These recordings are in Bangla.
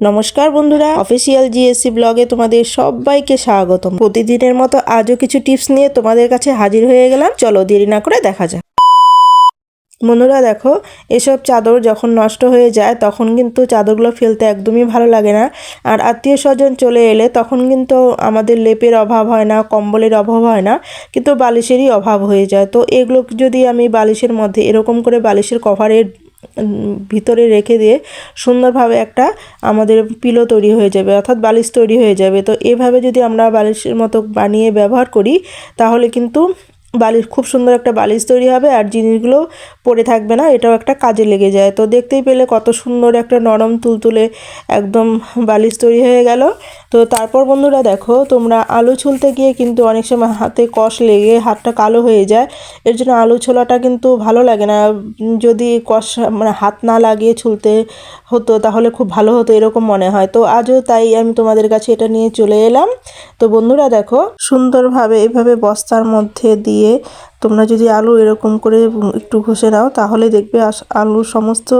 নমস্কার বন্ধুরা অফিসিয়াল জিএসসি ব্লগে তোমাদের সবাইকে স্বাগতম। প্রতিদিনের মতো আজও কিছু টিপস নিয়ে তোমাদের কাছে হাজির হয়ে গেলাম। চলো দেরি না করে দেখা যাক। বন্ধুরা দেখো, এসব চাদর যখন নষ্ট হয়ে যায়, তখন কিন্তু চাদরগুলো ফেলতে একদমই ভালো লাগে না। আর আত্মীয় স্বজন চলে এলে তখন কিন্তু আমাদের লেপের অভাব হয় না, কম্বলের অভাব হয় না, কিন্তু বালিশেরই অভাব হয়ে যায়। তো এগুলো যদি আমি বালিশের মধ্যে, এরকম করে বালিশের কভারের ভিতরে রেখে দিয়ে সুন্দরভাবে একটা আমাদের পিলো তৈরি হয়ে যাবে, অর্থাৎ বালিশ তৈরি হয়ে যাবে। তো এভাবে যদি আমরা বালিশের মতো বানিয়ে ব্যবহার করি, তাহলে কিন্তু বালিশ, খুব সুন্দর একটা বালিশ তৈরি হবে আর জিনিসগুলো পড়ে থাকবে না, এটাও একটা কাজে লেগে যায়। তো দেখতেই পেলে কত সুন্দর একটা নরম তুলতুলে একদম বালিশ তৈরি হয়ে গেল। তো তারপর বন্ধুরা দেখো, তোমরা আলু ছুলতে গিয়ে কিন্তু অনেক সময় হাতে কষ লেগে হাতটা কালো হয়ে যায়। এর জন্য আলু ছোলাটা কিন্তু ভালো লাগে না। যদি কষ মানে হাত না লাগিয়ে ছুলতে হতো তাহলে খুব ভালো হতো, এরকম মনে হয়। তো আজও তাই আমি তোমাদের কাছে এটা নিয়ে চলে এলাম। তো বন্ধুরা দেখো, সুন্দরভাবে এভাবে বস্তার মধ্যে দিয়ে তোমরা যদি আলু এরকম করে একটু ঘষে নাও, তাহলে দেখবে আলুর সমস্ত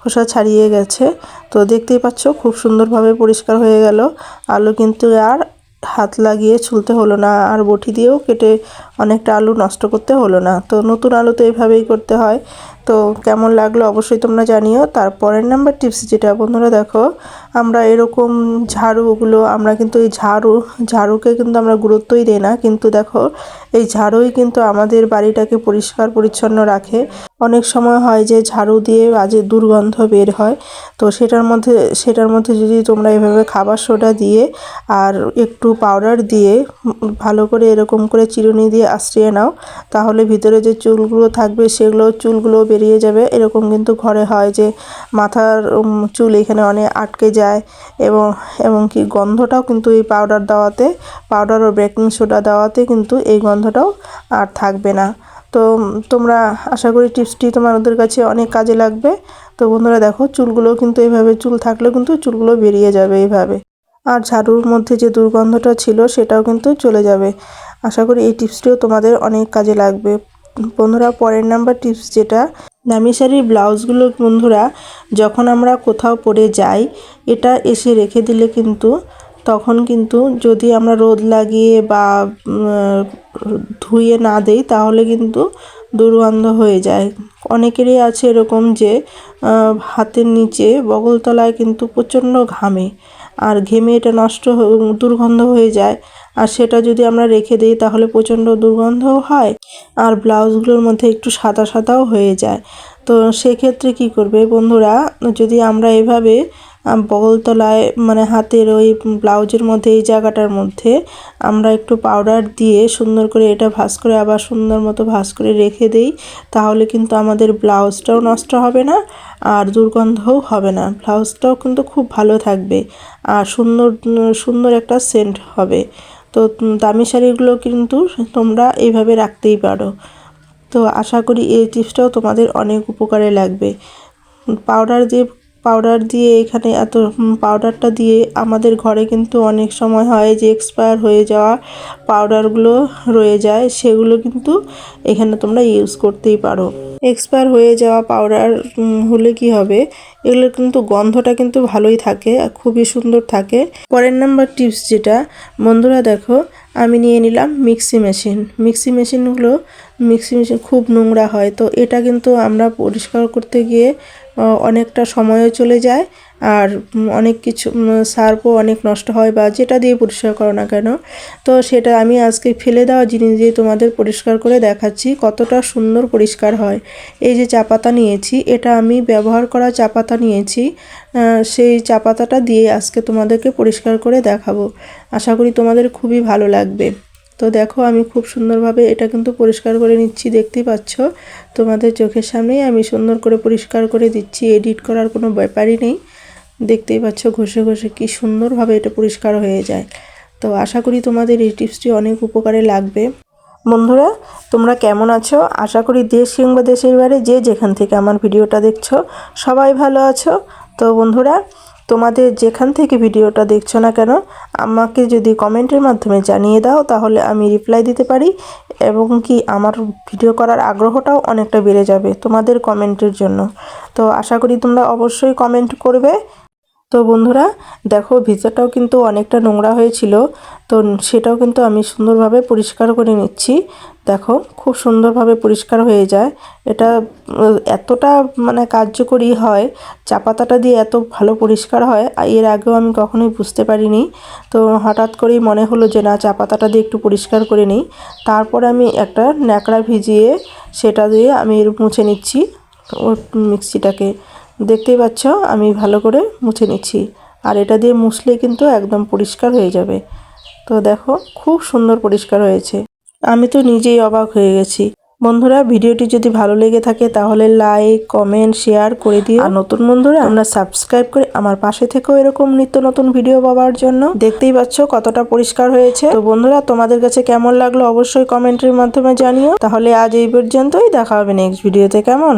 খোসা ছাড়িয়ে গেছে। তো দেখতেই পাচ্ছ, খুব সুন্দরভাবে পরিষ্কার হয়ে গেল। আলু কিন্তু আর হাত লাগিয়ে ছুলতে হলো না, আর বটি দিয়েও কেটে অনেকটা আলু নষ্ট করতে হলো না। তো নতুন আলু তো এইভাবেই করতে হয়। তো কেমন লাগল অবশ্যই তোমরা জানিও। তারপরের নাম্বার টিপস যেটা, বন্ধুরা দেখো আমরা এরকম ঝাড়ুগুলো আমরা কিন্তু এই ঝাড়ু, ঝাড়ুকে কিন্তু আমরা গুরুত্বই দিই না। কিন্তু দেখো, এই ঝাড়ুই কিন্তু আমাদের বাড়িটাকে পরিষ্কার পরিচ্ছন্ন রাখে। অনেক সময় হয় যে ঝাড়ু দিয়ে বাজে দুর্গন্ধ বের হয়। তো সেটার মধ্যে সেটার মধ্যে যদি তোমরা এভাবে খাবার সোডা দিয়ে আর একটু পাউডার দিয়ে ভালো করে এরকম করে চিরুনি দিয়ে আশ্রিয়ে নাও, তাহলে ভিতরে যে চুলগুলো থাকবে সেগুলো, চুলগুলো বেরিয়ে যাবে। এরকম কিন্তু ঘরে হয় যে মাথার চুল এখানে অনেক আটকে যায়। এবং এবং কি গন্ধটাও কিন্তু এই পাউডার দেওয়াতে পাউডার ও বেকিং সোডা দেওয়াতে কিন্তু এই গন্ধটাও আর থাকবে না। তো, তোমরা আশা করি টিপসটি তোমাদের কাছে অনেক কাজে লাগবে। তো বন্ধুরা দেখো চুলগুলো কিন্তু এইভাবে চুল থাকলেও কিন্তু চুলগুলো বেরিয়ে যাবে এইভাবে। আর ঝাড়ুর মধ্যে যে দুর্গন্ধটা ছিল সেটাও কিন্তু চলে যাবে। আশা করি এই টিপসটিও তোমাদের অনেক কাজে লাগবে। বন্ধুরা, পরের নাম্বার টিপস যেটা দামি শাড়ির ব্লাউজগুলো বন্ধুরা, যখন আমরা কোথাও পরে যাই, এটা এসে রেখে দিলে কিন্তু, তখন কিন্তু যদি আমরা রোদ লাগিয়ে বা ধুয়ে না দেই, তাহলে কিন্তু দুর্গন্ধ হয়ে যায়। অনেকেরই আছে এরকম যে হাতের নিচে বগলতলায় কিন্তু প্রচণ্ড ঘামে। আর ঘেমে এটা নষ্ট দুর্গন্ধ হয়ে যায়। আর সেটা যদি আমরা রেখে দিই, তাহলে প্রচণ্ড দুর্গন্ধও হয় আর ব্লাউজগুলোর মধ্যে একটু সাদা সাদাও হয়ে যায়। তো সেক্ষেত্রে কি করবে বন্ধুরা, যদি আমরা এভাবে বগলতলায় মানে হাতের ওই ব্লাউজের মধ্যে, এই জায়গাটার মধ্যে আমরা একটু পাউডার দিয়ে সুন্দর করে এটা ভাঁজ করে আবার সুন্দর মতো ভাঁজ করে রেখে দেই, তাহলে কিন্তু আমাদের ব্লাউজটাও নষ্ট হবে না আর দুর্গন্ধও হবে না। ব্লাউজটাও কিন্তু খুব ভালো থাকবে আর সুন্দর সুন্দর একটা সেন্ট হবে। তো দামি শাড়িগুলো কিন্তু তোমরা এইভাবে রাখতেই পারো। তো আশা করি এই টিপসটাও তোমাদের অনেক উপকারে লাগবে। পাউডার দিয়ে পাউডার দিয়ে এখানে এত পাউডারটা দিয়ে আমাদের ঘরে কিন্তু অনেক সময় হয় যে এক্সপায়ার হয়ে যাওয়া পাউডারগুলো রয়ে যায়, সেগুলো কিন্তু এখানে তোমরা ইউজ করতেই পারো। এক্সপায়ার হয়ে যাওয়া পাউডার হলে কি হবে? এগুলোর কিন্তু গন্ধটা কিন্তু ভালোই থাকে আর খুবই সুন্দর থাকে। পরের নাম্বার টিপস যেটা, বন্ধুরা দেখো, আমি নিয়ে নিলাম মিক্সি মেশিন মিক্সি মেশিনগুলো মিক্সি মেশিন খুব নোংরা হয়, তো এটা কিন্তু আমরা পরিষ্কার করতে গিয়ে অনেকটা সময়ও চলে যায় আর অনেক কিছু সার্ফও অনেক নষ্ট হয় বা যেটা দিয়ে পরিষ্কার করো না কেন, তো সেটা আমি আজকে ফেলে দেওয়া জিনিস দিয়ে তোমাদের পরিষ্কার করে দেখাচ্ছি কতটা সুন্দর পরিষ্কার হয়। এই যে চা পাতা নিয়েছি, এটা আমি ব্যবহার করা চা পাতা নিয়েছি সেই চা পাতাটা দিয়ে আজকে তোমাদেরকে পরিষ্কার করে দেখাবো। আশা করি তোমাদের খুবই ভালো লাগবে। তো দেখো আমি খুব সুন্দরভাবে এটা কিন্তু পরিষ্কার করে নিচ্ছি, দেখতেই পাচ্ছ? তোমাদের চোখের সামনেই আমি সুন্দর করে পরিষ্কার করে দিচ্ছি, এডিট করার কোনো ব্যাপারই নেই। দেখতেই পাচ্ছ ঘষে ঘষে কি সুন্দরভাবে এটা পরিষ্কার হয়ে যায়। তো আশা করি তোমাদের এই টিপসটি অনেক উপকারে লাগবে। বন্ধুরা, তোমরা কেমন আছো? আশা করি দেশ কিংবা দেশের বাইরে যে যেখান থেকে আমার ভিডিওটা দেখছ, সবাই ভালো আছো। তো বন্ধুরা, তোমাদের যেখান থেকে ভিডিওটা দেখছ না কেন, আমাকে যদি কমেন্টের মাধ্যমে জানিয়ে দাও, তাহলে আমি রিপ্লাই দিতে পারি এবং কি আমার ভিডিও করার আগ্রহটাও অনেকটা বেড়ে যাবে তোমাদের কমেন্টের জন্য। তো আশা করি তোমরা অবশ্যই কমেন্ট করবে। তো বন্ধুরা, দেখো, ভিজাটাও কিন্তু অনেকটা নোংরা হয়েছিল। তো সেটাও কিন্তু আমি সুন্দরভাবে পরিষ্কার করে নিচ্ছি। দেখো, খুব সুন্দরভাবে পরিষ্কার হয়ে যায়। এটা এতটা মানে কার্যকরী হয় চা পাতাটা দিয়ে এত ভালো পরিষ্কার হয়, আর এর আগেও আমি কখনোই বুঝতে পারিনি। তো হঠাৎ করেই মনে হলো যে, না চা পাতাটা দিয়ে একটু পরিষ্কার করে নিই। তারপর আমি একটা ন্যাকড়া ভিজিয়ে সেটা দিয়ে আমি মুছে নিচ্ছি ও মিক্সিটাকে। দেখতেই পাচ্ছ, আমি ভালো করে মুছে নিচ্ছি। আর এটা দিয়ে মুছলে কিন্তু একদম পরিষ্কার হয়ে যাবে। তো দেখো, খুব সুন্দর পরিষ্কার হয়েছে। আমি তো নিজেই অবাক হয়ে গেছি। বন্ধুরা, ভিডিওটি যদি ভালো লেগে থাকে, তাহলে লাইক কমেন্ট শেয়ার করে দিও। আর নতুন বন্ধুরা আমরা সাবস্ক্রাইব করে আমার পাশে থেকেও এরকম নিত্য নতুন ভিডিও পাওয়ার জন্য। দেখতেই পাচ্ছ কতটা পরিষ্কার হয়েছে। তো বন্ধুরা, তোমাদের কাছে কেমন লাগল অবশ্যই কমেন্টের মাধ্যমে জানিও। তাহলে আজ এই পর্যন্তই, দেখা হবে নেক্সট ভিডিওতে কেমন?